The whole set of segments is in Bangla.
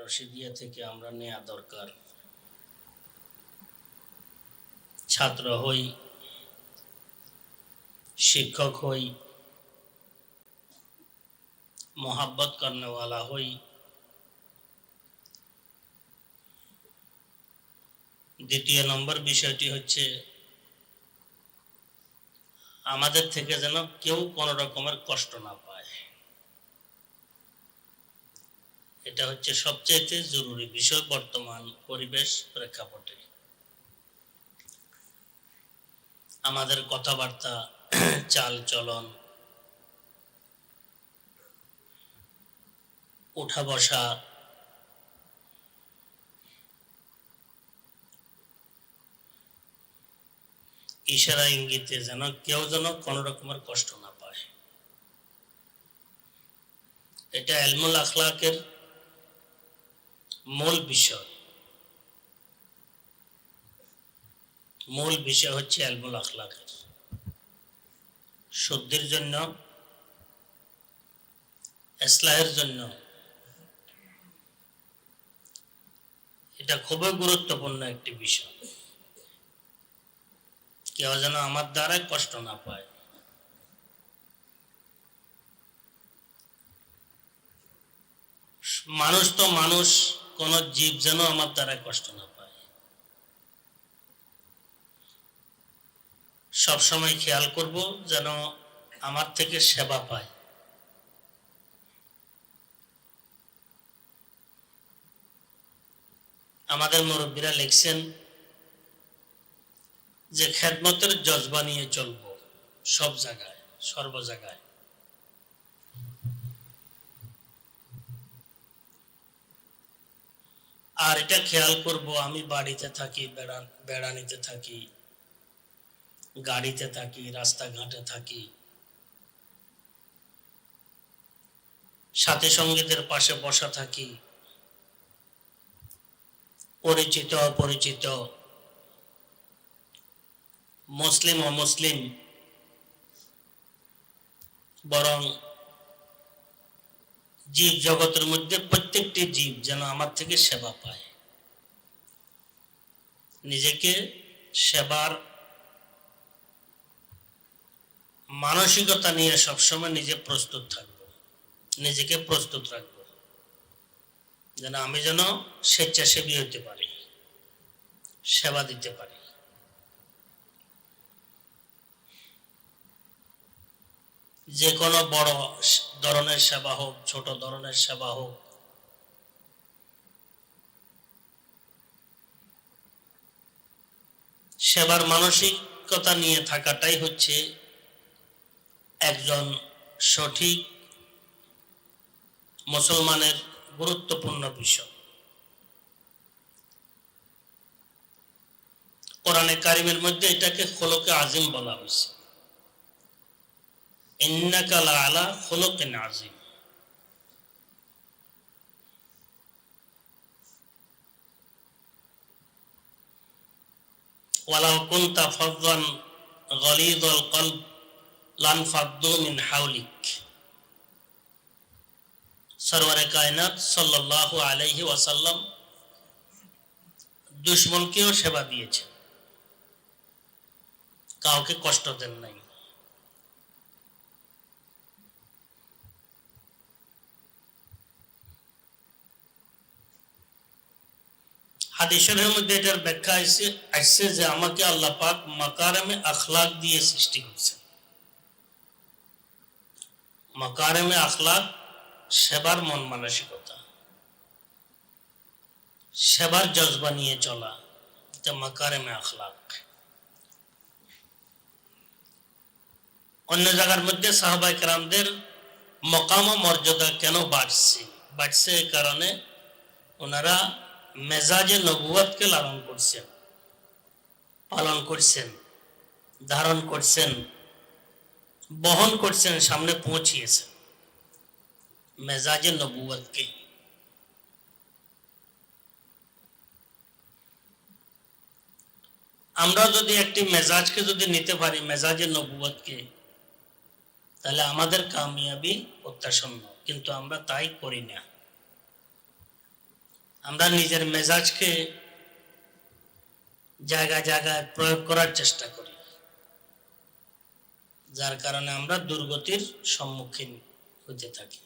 রশিদিয়া থেকে আমরা নেওয়া দরকার। ছাত্র হই, শিক্ষক হই, মোহাব্বত করনেওয়ালা হই, দ্বিতীয় নম্বর বিষয়টি হচ্ছে, আমাদের থেকে যেন কেউ কোনো রকমের কষ্ট না পায়। এটা হচ্ছে সবচেয়ে জরুরি বিষয় বর্তমান পরিবেশ প্রেক্ষাপটে। আমাদের কথাবার্তা, চাল চলন, উঠা বসা, ইশারা ইঙ্গিতে যেন কেউ যেন কোনো রকমের কষ্ট না পায়। এটা এলমুল আখলাকের মূল বিষয়। মূল বিষয় হচ্ছে এলমুল আখলাকের। শুদ্ধির জন্য, ইসলাহের জন্য। এটা খুবই গুরুত্বপূর্ণ একটি বিষয়। কেউ যেন আমার দ্বারাই কষ্ট না পায়। মানুষ তো মানুষ কোন জীব যেন আমার দ্বারা কষ্ট না পায়। সব সময় খেয়াল করব যেন আমার থেকে সেবা পায়। আমাদের মুরব্বীরা লিখছেন যে, খেদমতের জজবা নিয়ে চলব সব জায়গায়, সর্ব জায়গায়। আর এটা খেয়াল করব, আমি বাড়িতে থাকি, বেড়া, বেড়ানিতে থাকি, গাড়িতে থাকি, রাস্তাঘাটে থাকি। সাথী সঙ্গীদের পাশে বসা থাকি। পরিচিত, অপরিচিত, মুসলিম, অমুসলিম, বরং জীব জগতের মধ্যে প্রত্যেকটি জীব যেন আমার থেকে সেবা পায়। নিজেকে সেবার মানসিকতা নিয়ে সবসময় নিজে প্রস্তুত থাকব। নিজেকে প্রস্তুত রাখব। যেন আমি যেন স্বেচ্ছাসেবী হতে পারি, সেবা দিতে পারি। যে কোনো বড় ধরনের সেবা হোক, ছোট ধরনের সেবা হোক। সেবার মানসিকতা নিয়ে থাকাটাই হচ্ছে একজন সঠিক মুসলমানের গুরুত্বপূর্ণ বিষয়। কোরআনে কারিমের মধ্যে এটাকে খোলকে আজিম বলা হয়েছে। ইন্নাকা লাআলা খুলুকিন আযীম। ওয়ালাউ কুনতা ফাযযান গলীযাল কলব লানফাদ্দু হাওলিক। সরওয়ারে কায়নাত আলাইহি ওয়াসাল্লাম দুশ্মনকেও সেবা দিয়েছেন। কাউকে কষ্ট দেন নাই। হাদিসের মধ্যে এটার ব্যাখ্যা আসছে আসছে যে আমাকে আল্লাহ পাক মাকারামে আখলাক দিয়ে সৃষ্টি করছেন। মাকারামে আখলাক সেবার মন মানসিকতা, সেবার জজবা নিয়ে চলা, এটা মাকারেমে আখলাক। অন্য জায়গার মধ্যে সাহাবাই কেরামদের মকাম মর্যাদা কেন বাড়ছে? বাড়ছে এই কারণে ওনারা মেজাজে নবুয়াতকে লালন করছেন, পালন করছেন, ধারণ করছেন, বহন করছেন, সামনে পৌঁছিয়েছেন। মেজাজে নবুয়াতকে আমরা যদি একটি মেজাজকে যদি নিতে পারি, মেজাজে নবুয়াতকে তাহলে আমাদের কামিয়াবি প্রত্যাসন্ন কিন্তু আমরা তাই করি না। আমরা নিজের মেজাজকে জায়গায় জায়গায় প্রয়োগ করার চেষ্টা করি। যার কারণে আমরা দুর্গতির সম্মুখীন হতে থাকি।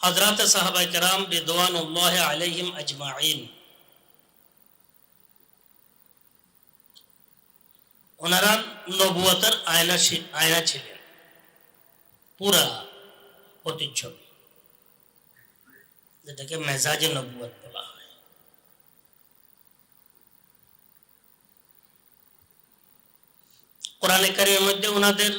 হজরত সাহাবাই কেরাম রিদওয়ান আলাইহিম আজমাইন ওনারা নবুয়তের আয়না আয়না ছিলেন। পুরা প্রতিচ্ছবি। যেটাকে মেজাজে নবুয়ত বলা হয় কোরআনে কারিমের মধ্যে ওনাদের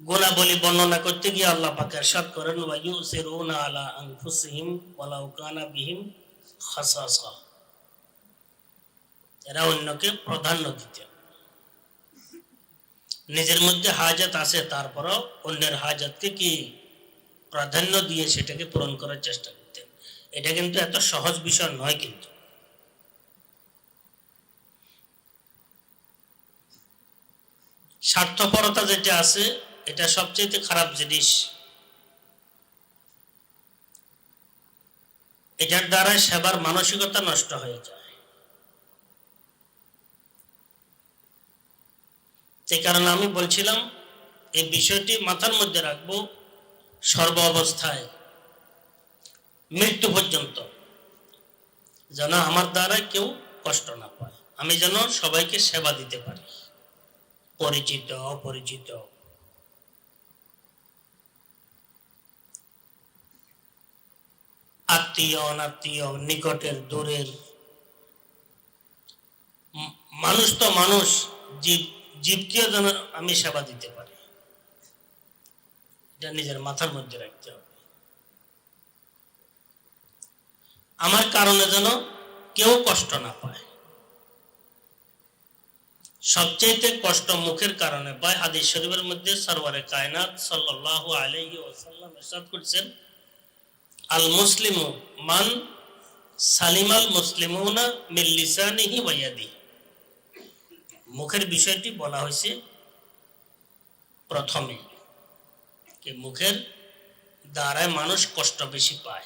গুণাবলী বর্ণনা করতে গিয়ে আল্লাহ পাকে ارشاد করেন ওয়ায়ুসিরুনা আলা আনফুসিহিম ওয়ালাউ কানা বিহিম খাসাসা এরা অন্যকে প্রাধান্য দিতেন নিজের মধ্যে হাজত আছে তারপরও অন্যের হাজতকে কি প্রাধান্য দিয়ে সেটাকে পূরণ করার চেষ্টা করতেন। এটা কিন্তু এত সহজ বিষয় নয় কিন্তু। স্বার্থপরতা যেটা আছে, এটা সবচেয়ে খারাপ জিনিস। এটার দ্বারা সেবার মানসিকতা নষ্ট হয়ে যায়। সে কারণে আমি বলছিলাম, এই বিষয়টি মাথার মধ্যে রাখব সর্ব অবস্থায় মৃত্যু পর্যন্ত, যেন আমার দ্বারা কেউ কষ্ট না পায়। আমি যেন সবাইকে সেবা দিতে পারি। পরিচিত, অপরিচিত। আত্মীয়, অনাত্মীয়, নিকটের, দূরের মানুষ তো মানুষ, জীব, জীবকেও যেন আমি সেবা দিতে পারি। এটা নিজের মাথার মধ্যে রাখতে হবে। আমার কারণে যেন কেউ কষ্ট না পায়। সবচেয়ে কষ্ট মুখের কারণে পায়। হাদিস শরীফের মধ্যে সরওয়ারে কায়নাত সাল্লাল্লাহু আলাইহি ওয়াসাল্লাম ইরশাদ করেছেন, আল মুসলিমু মান সালিমাল মুসলিমুনা মিন লিসানিহি ওয়া ইয়াদিহি। মুখের বিষয়টি বলা হয়েছে প্রথমে। মুখের দ্বারায় মানুষ কষ্ট বেশি পায়।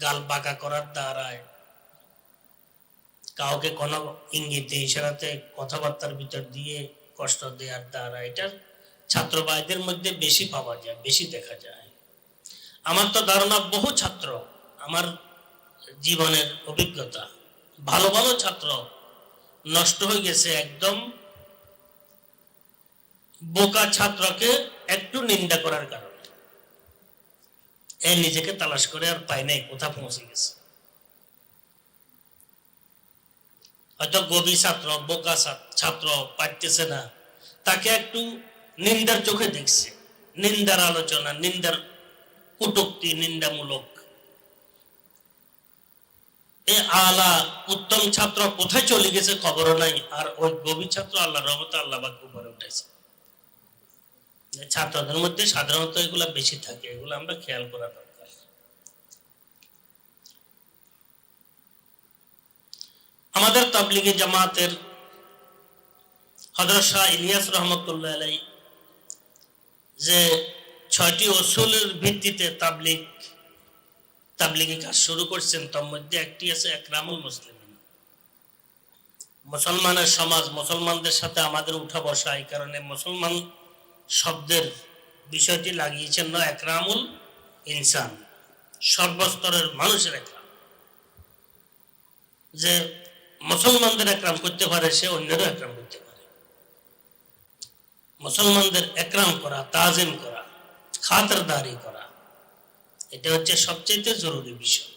গাল বাঁকা করার দ্বারায়। কাউকে কোনো ইঙ্গিতে ইশারাতে কথাবার্তার ভিতর দিয়ে কষ্ট দেওয়ার দ্বারা এটা ছাত্র ভাইদের মধ্যে বেশি পাওয়া যায়, বেশি দেখা যায়। আমার তো ধারণা বহু ছাত্র আমার জীবনের অভিজ্ঞতা। ভালো ভালো ছাত্র নষ্ট হয়ে গেছে একদম। বোকা ছাত্রকে একটু নিন্দা করার কারণে। এ নিজেকে তালাশ করে আর পায় নাই কোথা পৌঁছে গেছে। হয়তো গভীর ছাত্র, বোকা ছাত্র পারতেছে না। তাকে একটু নিন্দার চোখে দেখছে। নিন্দার আলোচনা, নিন্দার কটুক্তি, নিন্দামূলক। এ আলা উত্তম ছাত্র কোথায় চলে গেছে খবরও নাই, আর ওই গভীর ছাত্র আল্লাহ রহমতে আল্লাহ বাক উপরে উঠেছে। ছাত্রদের মধ্যে সাধারণত এগুলা বেশি থাকে, এগুলো আমরা খেয়াল করা দরকার। আমাদের তাবলিগি জামাতের হজরত শাহ ইলিয়াস রহমতুল্লাহ আলাই যে ছয়টি অসুলের ভিত্তিতে তাবলিগ, তাবলিগি কাজ শুরু করছেন, তার মধ্যে একটি আছে একরামুল মুসলিম মুসলমানের সমাজ, মুসলমানদের সাথে আমাদের উঠা বসা, এই কারণে মুসলমান শব্দের বিষয়টি লাগিয়েছেন না একরামুল ইনসান। সর্বস্তরের মানুষের একরাম। যে মুসলমানদের একরাম করতে পারে, সে অন্যেরও একরাম করতে পারে। মুসলমানদের একরাম করা, তাজিম করা, খাতরদারি করা, এটা হচ্ছে সবচেয়ে জরুরি বিষয়।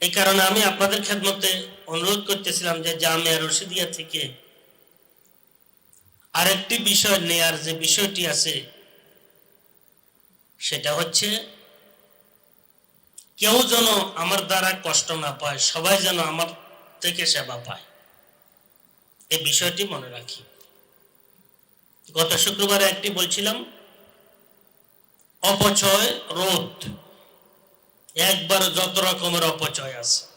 এই কারণে আমি আপনাদের খেদমতে অনুরোধ করতেছিলাম যে জামিয়া রশিদিয়া থেকে আরেকটি বিষয় নেয়ার যে বিষয়টি আছে, সেটা হচ্ছে, কেউ যেন আমার দ্বারা কষ্ট না পায়, সবাই যেন আমার থেকে সেবা পায়। এই বিষয়টি মনে রাখি। গত শুক্রবারে একটি বলছিলাম, অপচয় রোধ। একবার যত রকমের অপচয় আছে।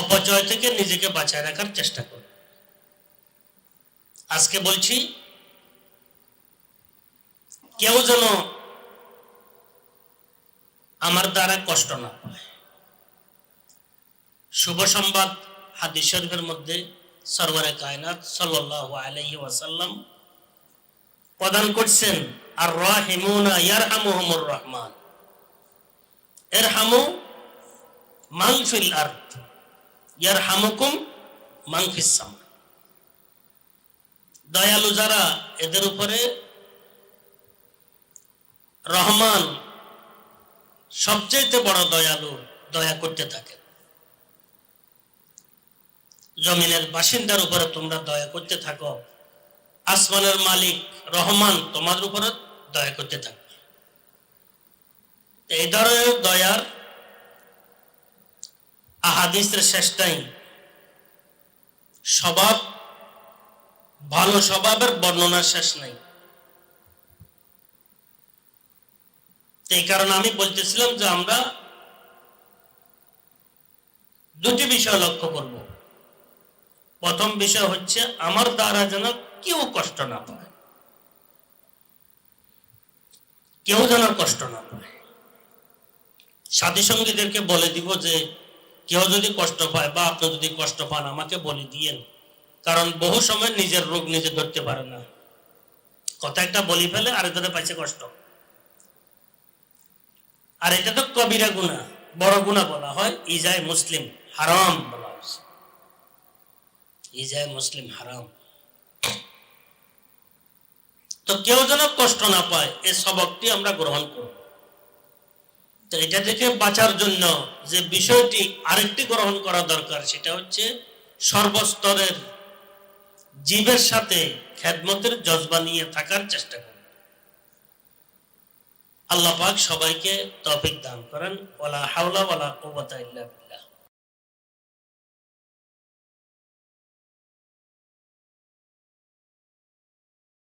অপচয় থেকে নিজেকে বাঁচায় রাখার চেষ্টা করো। আজকে বলছি, কেউ যেন আমার দ্বারা কষ্ট না পায়। শুভ সংবাদ হাদিস শরীফের মধ্যে সরবরে কায়নাত সাল্লাল্লাহু আলাইহি ওয়াসাল্লাম প্রদান করছেন আর রাহিমুনা ইয়ারহামুহুমুর রহমান। ইরহামু মান ফিল আরদ। ইয়ারহামুকুম মান ফিস দয়ালু যারা এদের উপরে রহমান সবচেয়ে বড় দয়ালু দয়া করতে থাকে। জমিনের বাসিন্দার উপরে তোমরা দয়া করতে থাকো। আসমানের মালিক রহমান তোমাদের উপরে দয়া করতে থাকবে। এই ধরনের দয়ার আহাদিসের শেষটাই স্বভাব ভালো স্বভাবের বর্ণনা শেষ নাই। এই কারণে আমি বলতেছিলাম যে আমরা দুটি বিষয় লক্ষ্য করব। প্রথম বিষয় হচ্ছে, আমার দ্বারা যেন কেউ কষ্ট না পায়। কেউ যেন কষ্ট না পায়। সাথী সঙ্গীদেরকে বলে দিব যে কেউ যদি কষ্ট পায়, বা আপনি যদি কষ্ট পান, আমাকে বলে দিয়েন। কারণ বহু সময় নিজের রোগ নিজে ধরতে পারে না। কথা একটা বলি ফেলে আরেকজনে পাইছে কষ্ট। আর এটা তো কবিরা গুণা, বড় গুণা বলা হয়, ইজায় মুসলিম, হারাম বলা হয়েছে। ইজায় মুসলিম, হারাম। তো কেউ যেন কষ্ট না পায় এই সবকটি আমরা গ্রহণ করব। তো এটা থেকে বাঁচার জন্য যে বিষয়টি আরেকটি গ্রহণ করা দরকার, সেটা হচ্ছে সর্বস্তরের জীবের সাথে খেদমতের জজবা নিয়ে থাকার চেষ্টা করুন। আল্লাহ পাক সবাইকে তফিক দান করেন। ওলা হাওলা ওলা কুওয়াতা ইল্লা